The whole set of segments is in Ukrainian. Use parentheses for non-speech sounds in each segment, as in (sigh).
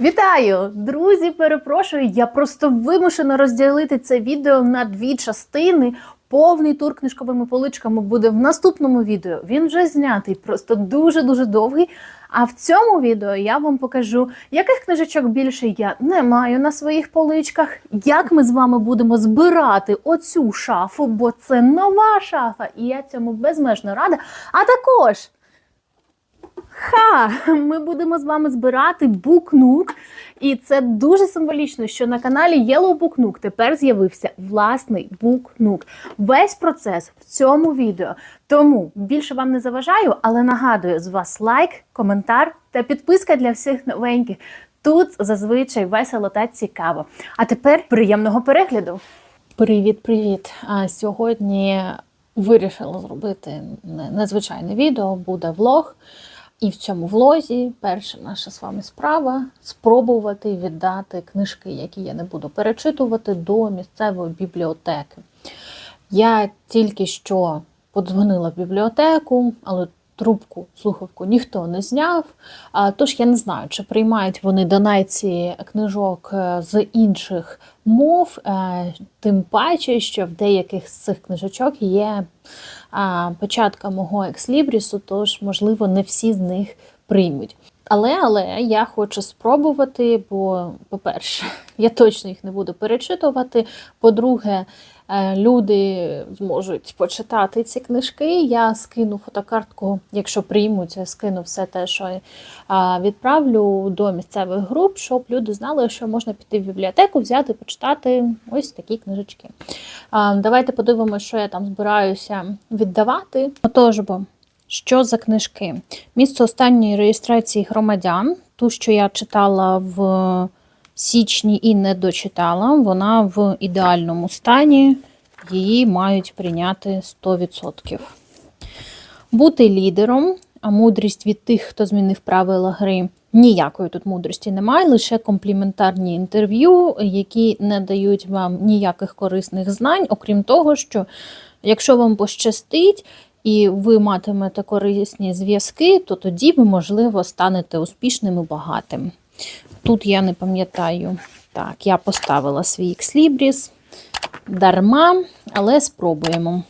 Вітаю, друзі! Перепрошую, я просто вимушена розділити це відео на дві частини. Повний тур книжковими поличками буде в наступному відео. Він вже знятий, просто дуже дуже довгий. А в цьому відео я вам покажу, яких книжечок більше я не маю на своїх поличках, як ми з вами будемо збирати оцю шафу, бо це нова шафа, і я цьому безмежно рада. А також Ха! Ми будемо з вами збирати букнук. І це дуже символічно, що на каналі Yellow Book тепер з'явився власний букнук. Весь процес в цьому відео. Тому більше вам не заважаю, але нагадую з вас лайк, коментар та підписка для всіх новеньких. Тут зазвичай весело та цікаво. А тепер приємного перегляду. Привіт, привіт! А сьогодні вирішила зробити не- незвичайне відео, буде влог. І в цьому влозі перша наша з вами справа спробувати віддати книжки, які я не буду перечитувати, до місцевої бібліотеки. Я тільки що подзвонила в бібліотеку, але трубку, слухавку ніхто не зняв. Тож я не знаю, чи приймають вони донації книжок е, з інших мов, е, тим паче, що в деяких з цих книжечок є початка мого екслібрісу, тож, можливо, не всі з них приймуть. Але, але я хочу спробувати, бо, по-перше, (laughs) я точно їх не буду перечитувати. По-друге, люди зможуть почитати ці книжки. Я скину фотокартку, якщо приймуть, я скину все те, що е, відправлю до місцевих груп, щоб люди знали, що можна піти в бібліотеку, взяти, почитати ось такі книжечки. Давайте подивимося, що я там збираюся віддавати. Отож, бо що за книжки? Місце останньої реєстрації громадян, ту, що я читала в січні і не дочитала, вона в ідеальному стані. Її мають прийняти 100%. Бути лідером, а мудрість від тих, хто змінив правила гри. Ніякої тут мудрості немає, лише компліментарні інтерв'ю, які не дають вам ніяких корисних знань, окрім того, що якщо вам пощастить і ви матимете корисні зв'язки, то тоді ви, можливо, станете успішним і багатим. Тут я не пам'ятаю. Так, я поставила свій екслібріс дарма, але спробуємо.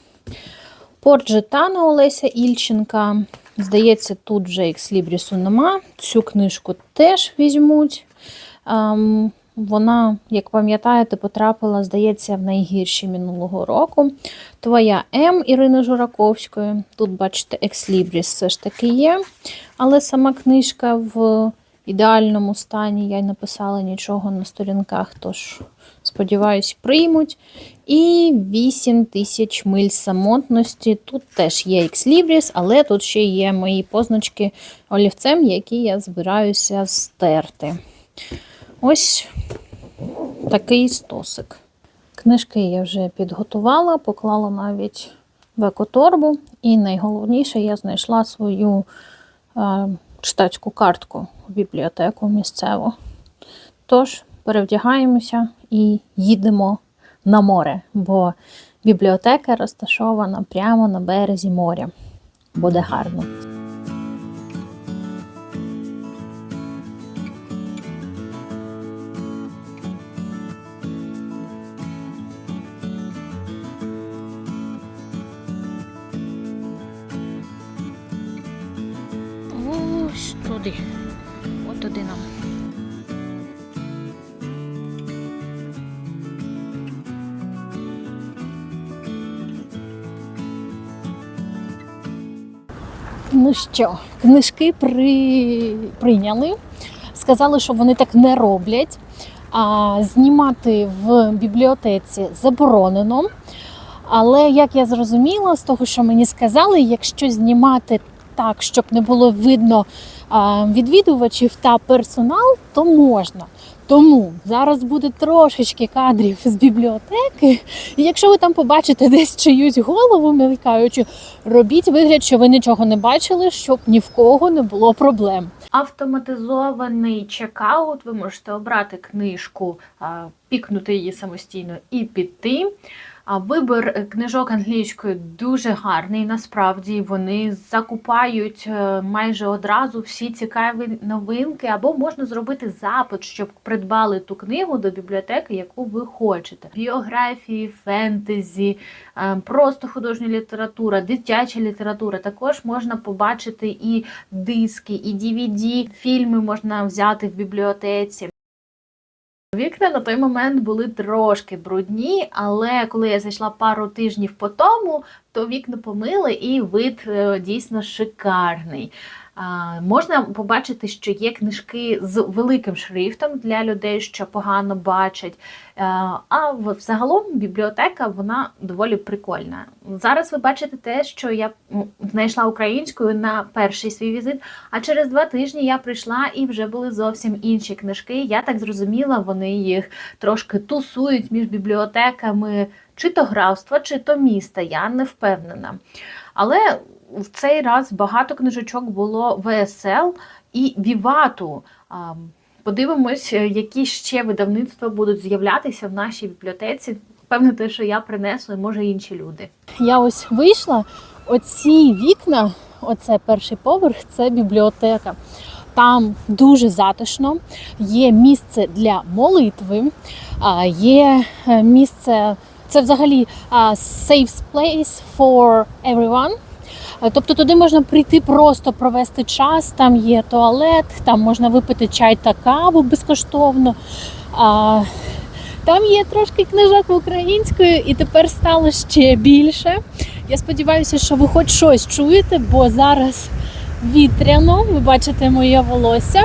Порджетана Олеся Ільченка. Здається, тут вже екслібрісу нема. Цю книжку теж візьмуть. Ем, вона, як пам'ятаєте, потрапила, здається, в найгірші минулого року. Твоя М Ірини Жураковської. Тут, бачите, екслібріс все ж таки є. Але сама книжка в ідеальному стані. Я й написала нічого на сторінках, тож, сподіваюсь, приймуть. І 8 тисяч миль самотності. Тут теж є екслібріс, але тут ще є мої позначки олівцем, які я збираюся стерти. Ось такий стосик. Книжки я вже підготувала, поклала навіть в екоторбу. І найголовніше, я знайшла свою читацьку картку в бібліотеку місцеву. Тож, перевдягаємося і їдемо на море, бо бібліотека розташована прямо на березі моря. Буде гарно. Туди. От туди нам. Ну що, книжки при... прийняли. Сказали, що вони так не роблять. А знімати в бібліотеці заборонено. Але як я зрозуміла, з того, що мені сказали, якщо знімати так, щоб не було видно відвідувачів та персонал, то можна. Тому зараз буде трошечки кадрів з бібліотеки. І якщо ви там побачите десь чиюсь голову мелькаючу, робіть вигляд, що ви нічого не бачили, щоб ні в кого не було проблем. Автоматизований чекаут. Ви можете обрати книжку, пікнути її самостійно і піти. Вибір е, книжок англійською дуже гарний. Насправді вони закупають е, майже одразу всі цікаві новинки, або можна зробити запит, щоб придбали ту книгу до бібліотеки, яку ви хочете. Біографії, фентезі, е, просто художня література, дитяча література. Також можна побачити і диски, і DVD, фільми можна взяти в бібліотеці. Вікна на той момент були трошки брудні, але коли я зайшла пару тижнів по тому, то вікна помили і вид е, дійсно шикарний. Можна побачити, що є книжки з великим шрифтом для людей, що погано бачать. Е, А взагалом бібліотека вона доволі прикольна. Зараз ви бачите те, що я знайшла українською на перший свій візит. А через два тижні я прийшла і вже були зовсім інші книжки. Я так зрозуміла, вони їх трошки тусують між бібліотеками, чи то графства, чи то міста. Я не впевнена. Але в цей раз багато книжечок було ВСЛ і Вівату. Подивимось, е, які ще видавництва будуть з'являтися в нашій бібліотеці. Певне, те, що я принесу, і може інші люди. Я ось вийшла. Оці вікна, оце перший поверх, це бібліотека. Там дуже затишно, є місце для молитви, є е, місце, це взагалі safe place for everyone. А, Тобто туди можна прийти просто провести час, там є туалет, там можна випити чай та каву безкоштовно. А, там є трошки книжок українською, і тепер стало ще більше. Я сподіваюся, що ви хоч щось чуєте, бо зараз вітряно, ви бачите моє волосся.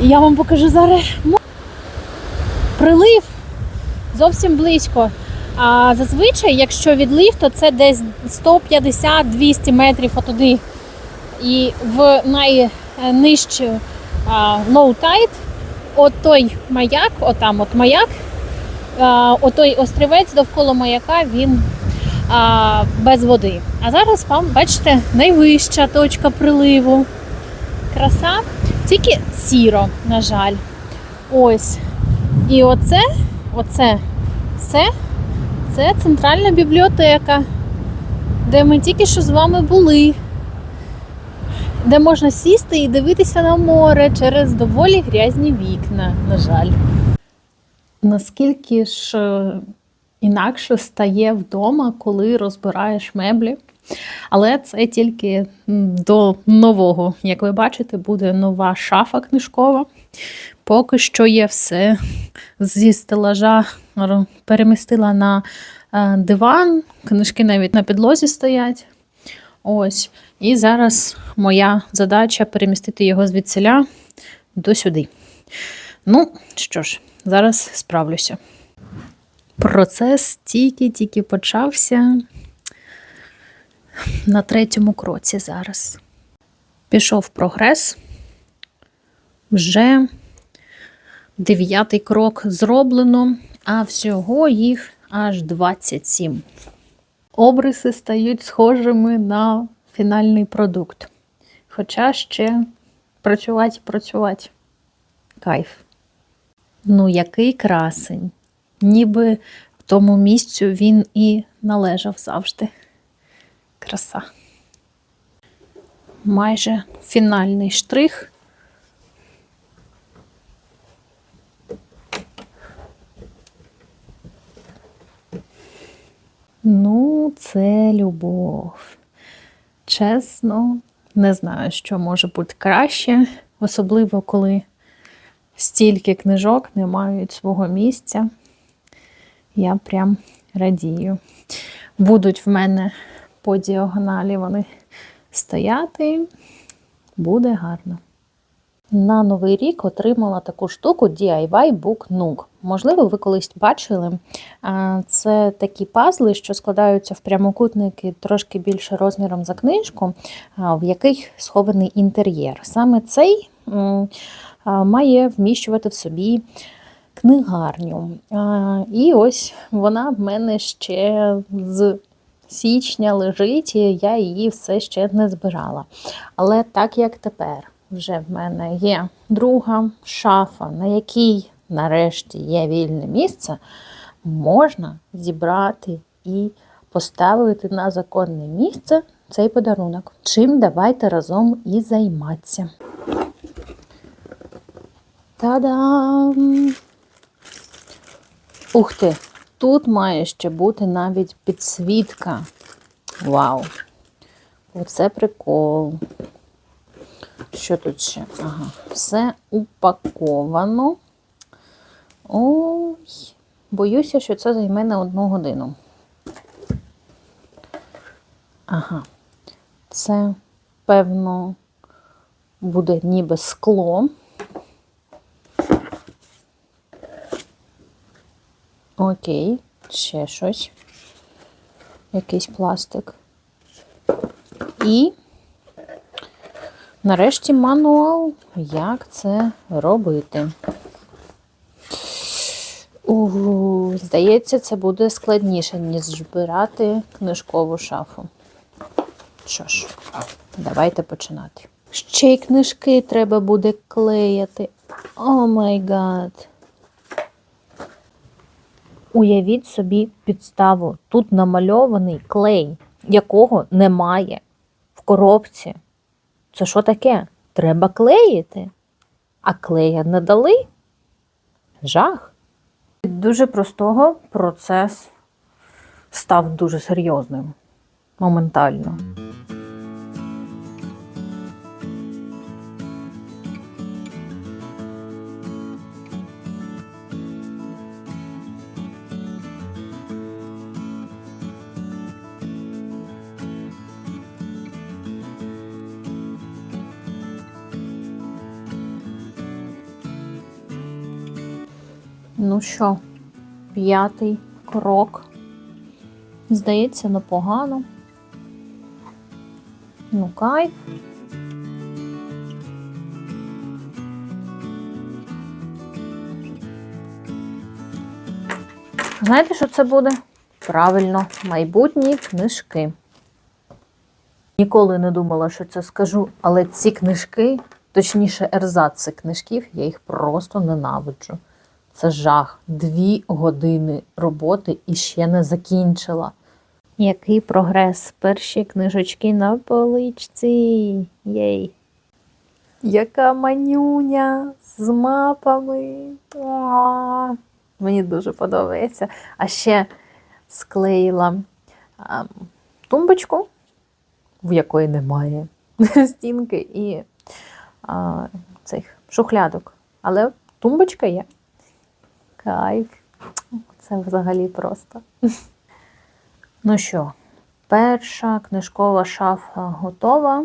Я вам покажу зараз прилив зовсім близько. А зазвичай, якщо відлив, то це десь 150-200 метрів отуди. І в найнижчу low tide, от той маяк, отам от маяк, отой острівець довкола маяка, він а, без води. А зараз вам, бачите, найвища точка приливу. Краса, тільки сіро, на жаль. Ось. І оце, оце, це, це центральна бібліотека, де ми тільки що з вами були. Де можна сісти і дивитися на море через доволі грязні вікна, на жаль. Наскільки ж е, інакше стає вдома, коли розбираєш меблі. Але це тільки до нового. Як ви бачите, буде нова шафа книжкова. Поки що є все зі стелажа перемістила на е, диван, книжки навіть на підлозі стоять. Ось. І зараз моя задача перемістити його звідсиля до сюди. Ну, що ж, зараз справлюся. Процес тільки-тільки почався на третьому кроці зараз. Пішов прогрес. Вже дев'ятий крок зроблено, а всього їх аж 27. Обриси стають схожими на фінальний продукт. Хоча ще працювати, працювати. Кайф. Ну, який красень. Ніби в тому місцю він і належав завжди. Краса. Майже фінальний штрих. Ну, це любов. Чесно, не знаю, що може бути краще, особливо коли стільки книжок не мають свого місця. Я прям радію. Будуть в мене по діагоналі вони стояти, буде гарно. На новий рік отримала таку штуку DIY Book Nook. Можливо, ви колись бачили. Це такі пазли, що складаються в прямокутники трошки більше розміром за книжку, в яких схований інтер'єр. Саме цей має вміщувати в собі книгарню. І ось вона в мене ще з січня лежить, і я її все ще не збирала. Але так як тепер вже в мене є друга шафа, на якій нарешті є вільне місце, можна зібрати і поставити на законне місце цей подарунок. Чим давайте разом і займатися. Та-дам! Ух ти! Тут має ще бути навіть підсвітка. Вау! Оце прикол. Що тут ще? Ага, все упаковано. Ой, боюся, що це займе не одну годину. Ага, це, певно, буде ніби скло. Окей, ще щось. Якийсь пластик. І нарешті мануал, як це робити. Угу, здається, це буде складніше, ніж збирати книжкову шафу. Що ж, давайте починати. Ще й книжки треба буде клеяти. О май гад. Уявіть собі підставу. Тут намальований клей, якого немає в коробці. Це що таке? Треба клеїти. А клея не дали? Жах. Від дуже простого процес став дуже серйозним моментально. Ну що, п'ятий крок. Здається, непогано. Ну, кайф. Знаєте, що це буде? Правильно, майбутні книжки. Ніколи не думала, що це скажу, але ці книжки, точніше, ерзаци книжків, я їх просто ненавиджу. Це жах. Дві години роботи і ще не закінчила. Який прогрес? Перші книжечки на поличці. Єй. Яка манюня з мапами. А, Мені дуже подобається. А ще склеїла а, тумбочку, в якої немає (laughs) стінки і а, цих шухлядок. Але тумбочка є. Кайф. Це взагалі просто. Ну що, перша книжкова шафа готова.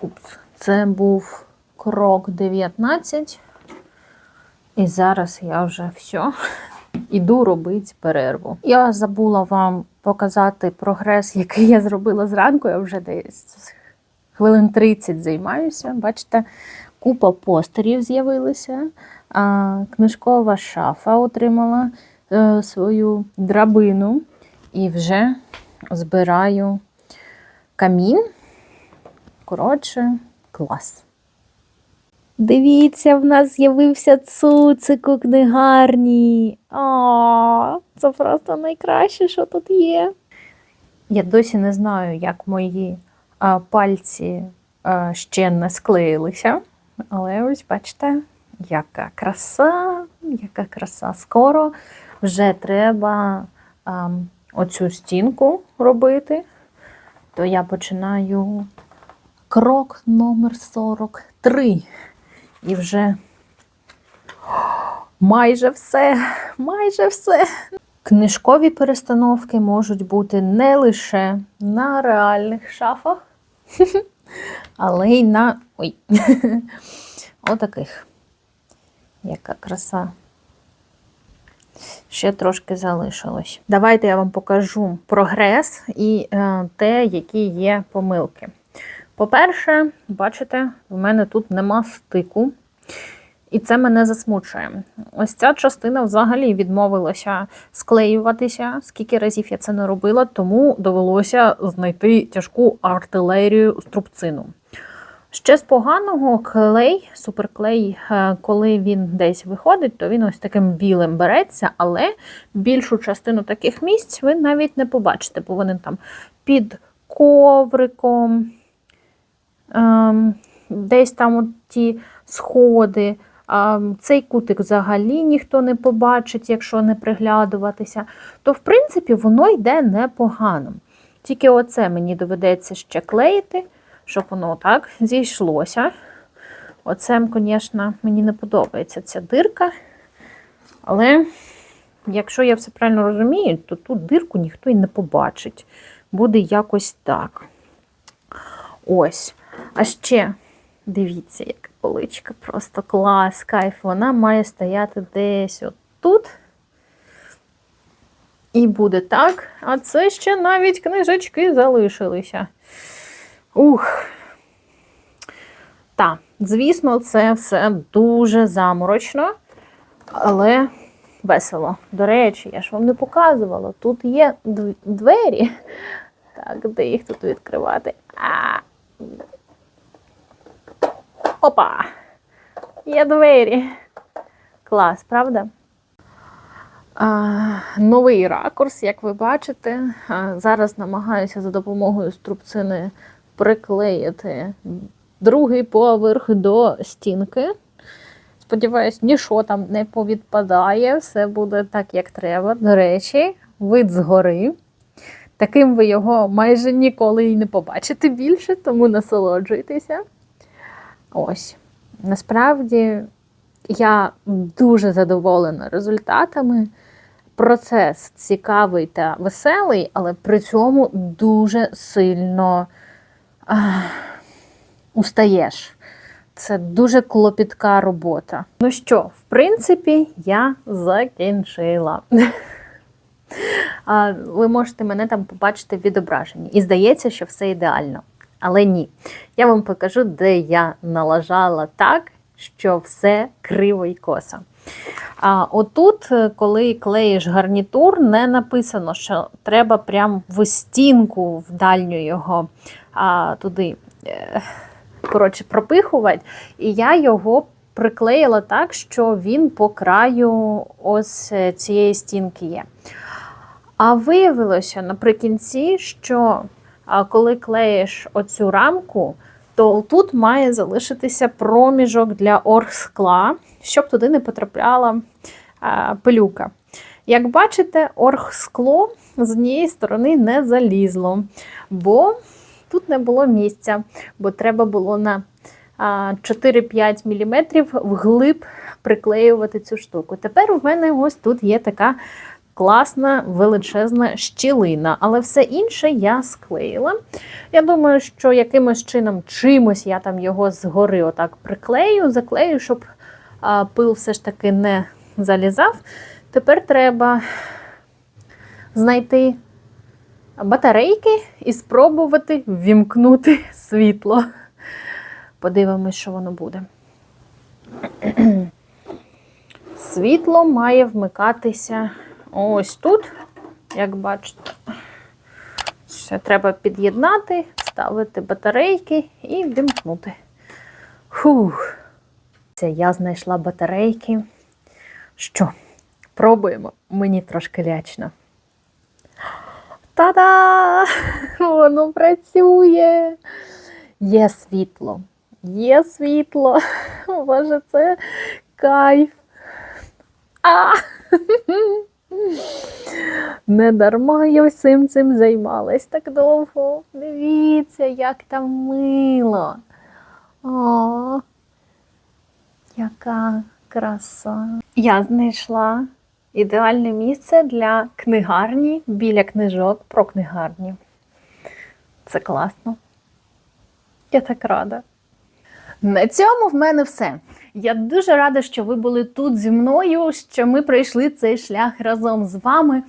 Упс, це був крок 19. І зараз я вже все. Іду робити перерву. Я забула вам показати прогрес, який я зробила зранку. Я вже десь хвилин 30 займаюся. Бачите, купа постерів з'явилися. А, книжкова шафа отримала е, свою драбину і вже збираю камін. Коротше, клас. Дивіться, в нас з'явився цуцик у книгарні. О, це просто найкраще, що тут є. Я досі не знаю, як мої а, пальці а, ще не склеїлися. Але ось бачите, яка краса, яка краса. Скоро вже треба а, оцю стінку робити. То я починаю крок номер 43. І вже майже все, майже все. Книжкові перестановки можуть бути не лише на реальних шафах, (laughs) але й на. Ой. (laughs) Отаких. Яка краса. Ще трошки залишилось. Давайте я вам покажу прогрес і е, те, які є помилки. По-перше, бачите, в мене тут нема стику, і це мене засмучує. Ось ця частина взагалі відмовилася склеюватися, скільки разів я це не робила, тому довелося знайти тяжку артилерію струбцину. Ще з поганого клей, суперклей, е, коли він десь виходить, то він ось таким білим береться, але більшу частину таких місць ви навіть не побачите, бо вони там під ковриком, ем, десь там от ті сходи. А цей кутик взагалі ніхто не побачить, якщо не приглядуватися, то в принципі воно йде непогано. Тільки оце мені доведеться ще клеїти, щоб воно так зійшлося. Оце, звісно, мені не подобається ця дирка. Але якщо я все правильно розумію, то тут дирку ніхто і не побачить. Буде якось так. Ось. А ще дивіться, яка поличка, просто клас, кайф. Вона має стояти десь отут. І буде так. А це ще навіть книжечки залишилися. Ух. Так, звісно, це все дуже заморочно, але весело. До речі, я ж вам не показувала. Тут є двері. Так, де їх тут відкривати? А. Опа! Є двері. Клас, правда? Новий ракурс, як ви бачите. Зараз намагаюся за допомогою струбцини приклеїти другий поверх до стінки. Сподіваюсь, нічого там не повідпадає, все буде так, як треба. До речі, вид згори. Таким ви його майже ніколи і не побачите більше, тому насолоджуйтеся. Ось. Насправді я дуже задоволена результатами. Процес цікавий та веселий, але при цьому дуже сильно устаєш. Це дуже клопітка робота. Ну що, в принципі, я закінчила. (laughs) Ви можете мене там побачити в відображенні. І здається, що все ідеально. Але ні. Я вам покажу, де я налажала так, що все криво і косо. А отут, е, коли клеїш гарнітур, не написано, що треба прям в стінку в дальню його а, туди е, коротше, пропихувати. І я його приклеїла так, що він по краю ось е, цієї стінки є. А виявилося наприкінці, що коли клеїш оцю рамку, то тут має залишитися проміжок для оргскла, щоб туди не потрапляла а, пилюка. Як бачите, оргскло з однієї сторони не залізло, бо тут не було місця, бо треба було на 4-5 мм вглиб приклеювати цю штуку. Тепер у мене ось тут є така класна величезна щілина, але все інше я склеїла. Я думаю, що якимось чином, чимось я там його згори отак приклею, заклею, щоб пил все ж таки не залізав. Тепер треба знайти батарейки і спробувати ввімкнути світло. Подивимось, що воно буде. Світло має вмикатися ось тут, як бачите. Ще треба під'єднати, ставити батарейки і ввімкнути. Фух. Це я знайшла батарейки. Що? Пробуємо. Мені трошки лячно. Та-да! Воно працює! Є світло. Є світло. Боже, це кайф. А! Не дарма я всім цим займалась так довго. Дивіться, як там мило. О, яка краса. Я знайшла ідеальне місце для книгарні біля книжок про книгарні. Це класно. Я так рада. На цьому в мене все. Я дуже рада, що ви були тут зі мною, що ми пройшли цей шлях разом з вами.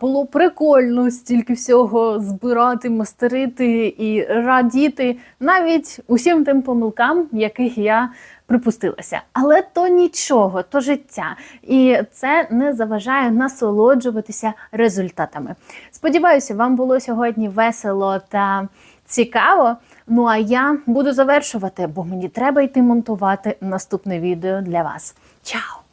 Було прикольно стільки всього збирати, мастерити і радіти навіть усім тим помилкам, яких я припустилася. Але то нічого, то життя. І це не заважає насолоджуватися результатами. Сподіваюся, вам було сьогодні весело та цікаво. Ну а я буду завершувати, бо мені треба йти монтувати наступне відео для вас. Чао!